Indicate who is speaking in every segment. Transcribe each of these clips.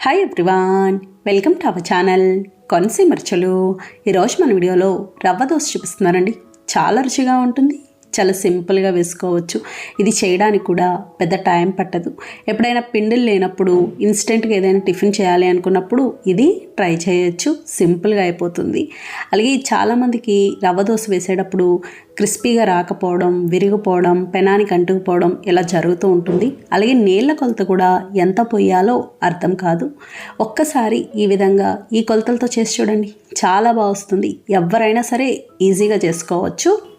Speaker 1: Hi everyone welcome to our channel కొనసీమర్చలు ఈరోజు మన వీడియోలో రవ్వ దోశ చూపిస్తున్నారండి. చాలా రుచిగా ఉంటుంది. చాలా సింపుల్గా వేసుకోవచ్చు. ఇది చేయడానికి కూడా పెద్ద టైం పట్టదు. ఎప్పుడైనా పిండిలు లేనప్పుడు ఇన్స్టెంట్గా ఏదైనా టిఫిన్ చేయాలి అనుకున్నప్పుడు ఇది ట్రై చేయొచ్చు. సింపుల్గా అయిపోతుంది. అలాగే చాలామందికి రవ్వ దోశ వేసేటప్పుడు క్రిస్పీగా రాకపోవడం విరిగిపోవడం పెనానికి అంటుకుపోవడం ఇలా జరుగుతూ ఉంటుంది. అలాగే నీళ్ళ కొలత కూడా ఎంత పోయాలో అర్థం కాదు. ఒక్కసారి ఈ విధంగా ఈ కొలతలతో చేసి చూడండి. చాలా బాగా వస్తుంది. ఎవరైనా సరే ఈజీగా చేసుకోవచ్చు.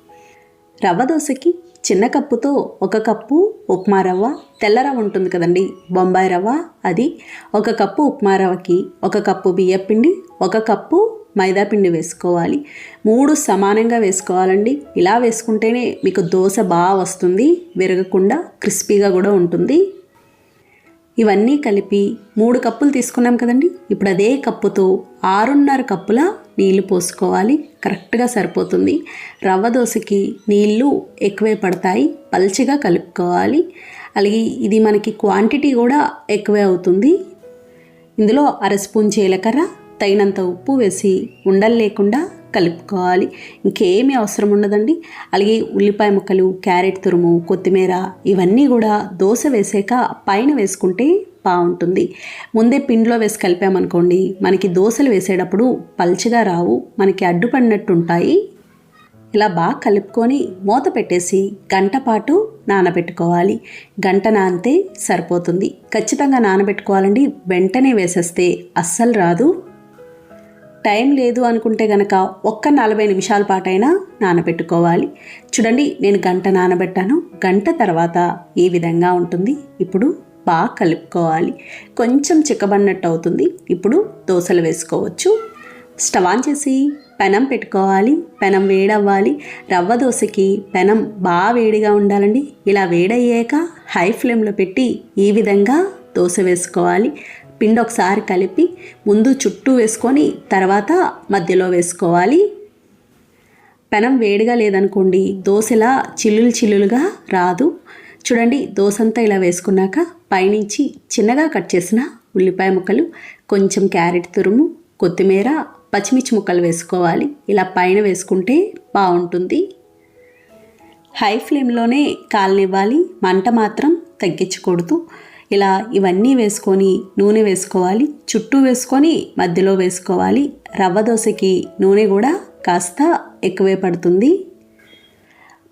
Speaker 1: రవ్వ దోశకి చిన్న కప్పుతో ఒక కప్పు ఉప్మా రవ్వ. తెల్ల రవ్వ ఉంటుంది కదండి. బొంబాయి రవ్వ అది. ఒక కప్పు ఉప్మా రవ్వకి ఒక కప్పు బియ్యపిండి ఒక కప్పు మైదా పిండి వేసుకోవాలి. మూడు సమానంగా వేసుకోవాలండి. ఇలా వేసుకుంటేనే మీకు దోశ బాగా వస్తుంది. విరగకుండా క్రిస్పీగా కూడా ఉంటుంది. ఇవన్నీ కలిపి మూడు కప్పులు తీసుకున్నాం కదండి. ఇప్పుడు అదే కప్పుతో ఆరున్నర కప్పుల నీళ్ళు పోసుకోవాలి. కరెక్ట్గా సరిపోతుంది. రవ్వ దోశకి నీళ్ళు ఎక్కువే పడతాయి. పల్చిగా కలుపుకోవాలి. అలాగే ఇది మనకి క్వాంటిటీ కూడా ఎక్కువే అవుతుంది. ఇందులో అర స్పూన్ జీలకర్ర తగినంత ఉప్పు వేసి ఉండలు లేకుండా కలుపుకోవాలి. ఇంకేమీ అవసరం ఉండదండి. అలాగే ఉల్లిపాయ ముక్కలు క్యారెట్ తురుము కొత్తిమీర ఇవన్నీ కూడా దోశ వేసాక పైన వేసుకుంటే బాగుంటుంది. ముందే పిండిలో వేసి కలిపామనుకోండి మనకి దోశలు వేసేటప్పుడు పల్చగా రావు మనకి అడ్డుపడినట్టు ఉంటాయి ఇలా బాగా కలుపుకొని మూత పెట్టేసి గంట పాటు నానబెట్టుకోవాలి. గంట నానితే సరిపోతుంది. ఖచ్చితంగా నానబెట్టుకోవాలండి. వెంటనే వేసేస్తే అస్సలు రాదు. టైం లేదు అనుకుంటే గనక ఒక్క నలభై నిమిషాల పాటైనా నానబెట్టుకోవాలి. చూడండి నేను గంట నానబెట్టాను. గంట తర్వాత ఈ విధంగా ఉంటుంది? ఇప్పుడు బాగా కలుపుకోవాలి. కొంచెం చిక్కబడినట్టు అవుతుంది. ఇప్పుడు దోశలు వేసుకోవచ్చు. స్టవ్ ఆన్ చేసి పెనం పెట్టుకోవాలి. పెనం వేడవ్వాలి. రవ్వ దోశకి పెనం బాగా వేడిగా ఉండాలండి. ఇలా వేడయ్యాక హై ఫ్లేమ్లో పెట్టి ఈ విధంగా దోశ వేసుకోవాలి. పిండి ఒకసారి కలిపి ముందు చుట్టూ వేసుకొని తర్వాత మధ్యలో వేసుకోవాలి. పెనం వేడిగా లేదనుకోండి దోశలా చిల్లులు చిల్లులుగా రాదు. చూడండి దోశంతా ఇలా వేసుకున్నాక పైనుంచి చిన్నగా కట్ చేసిన ఉల్లిపాయ ముక్కలు కొంచెం క్యారెట్ తురుము కొత్తిమీర పచ్చిమిర్చి ముక్కలు వేసుకోవాలి. ఇలా పైన వేసుకుంటే బాగుంటుంది. హై ఫ్లేమ్లోనే కాలనివ్వాలి. మంట మాత్రం తగ్గించకూడదు. ఇలా ఇవన్నీ వేసుకొని నూనె వేసుకోవాలి చుట్టూ వేసుకొని మధ్యలో వేసుకోవాలి. రవ్వ దోశకి నూనె కూడా కాస్త ఎక్కువే పడుతుంది.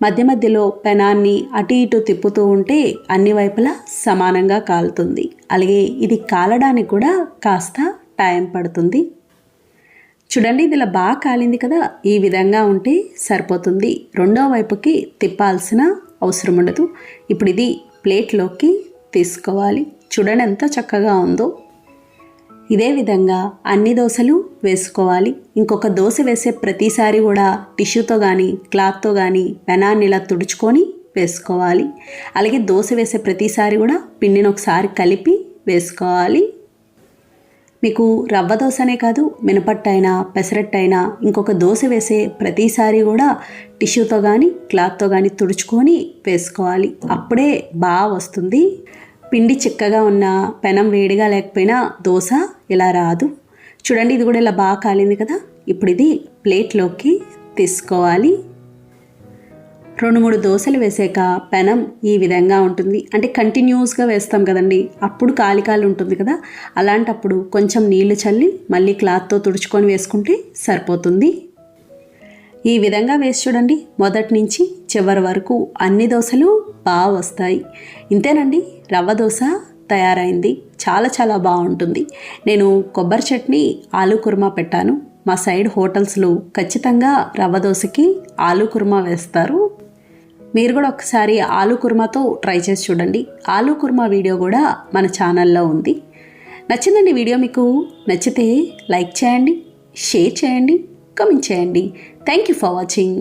Speaker 1: మధ్య మధ్యలో పెనాన్ని అటు ఇటు తిప్పుతూ ఉంటే అన్ని వైపులా సమానంగా కాలుతుంది. అలాగే ఇది కాలడానికి కూడా కాస్త టైం పడుతుంది. చూడండి ఇది ఇలా బాగా కాలింది కదా ఈ విధంగా ఉంటే సరిపోతుంది. రెండో వైపుకి తిప్పాల్సిన అవసరం ఉండదు. ఇప్పుడు ఇది ప్లేట్లోకి తీసుకోవాలి. చూడండి ఎంత చక్కగా ఉందో. ఇదే విధంగా అన్ని దోశలు వేసుకోవాలి. ఇంకొక దోశ వేసే ప్రతిసారి కూడా టిష్యూతో కానీ క్లాత్తో కానీ పెనాన్ని ఇలా తుడుచుకొని వేసుకోవాలి. అలాగే దోశ వేసే ప్రతిసారి కూడా పిండిని ఒకసారి కలిపి వేసుకోవాలి. మీకు రవ్వ దోశనే కాదు మినపట్టైనా పెసరట్టైనా ఇంకొక దోశ వేసే ప్రతిసారి కూడా టిష్యూతో కానీ క్లాత్తో కానీ తుడుచుకొని వేసుకోవాలి. అప్పుడే బాగా వస్తుంది. పిండి చిక్కగా ఉన్న పెనం వేడిగా లేకపోయినా దోశ ఇలా రాదు. చూడండి ఇది కూడా ఇలా బాగా కాలింది కదా? ఇప్పుడు ఇది ప్లేట్లోకి తీసుకోవాలి. రెండు మూడు దోశలు వేసాక పెనం ఈ విధంగా ఉంటుంది. అంటే కంటిన్యూస్గా వేస్తాం కదండి. అప్పుడు కాలికాలు ఉంటుంది కదా. అలాంటప్పుడు కొంచెం నీళ్ళు చల్లి మళ్ళీ క్లాత్తో తుడుచుకొని వేసుకుంటే సరిపోతుంది. ఈ విధంగా వేసి చూడండి. మొదటి నుంచి చివరి వరకు అన్ని దోశలు బాగా వస్తాయి. ఇంతేనండి. రవ్వ దోశ తయారైంది. చాలా చాలా బాగుంటుంది. నేను కొబ్బరి చట్నీ ఆలు కుర్మా పెట్టాను. మా సైడ్ హోటల్స్లో ఖచ్చితంగా రవ్వ దోశకి ఆలు కుర్మా వేస్తారు. మీరు కూడా ఒకసారి ఆలు కుర్మాతో ట్రై చేసి చూడండి. ఆలు కుర్మా వీడియో కూడా మన ఛానల్లో ఉంది. నచ్చిందండి వీడియో మీకు నచ్చితే లైక్ చేయండి షేర్ చేయండి కమెంట్ చేయండి. Thank you for watching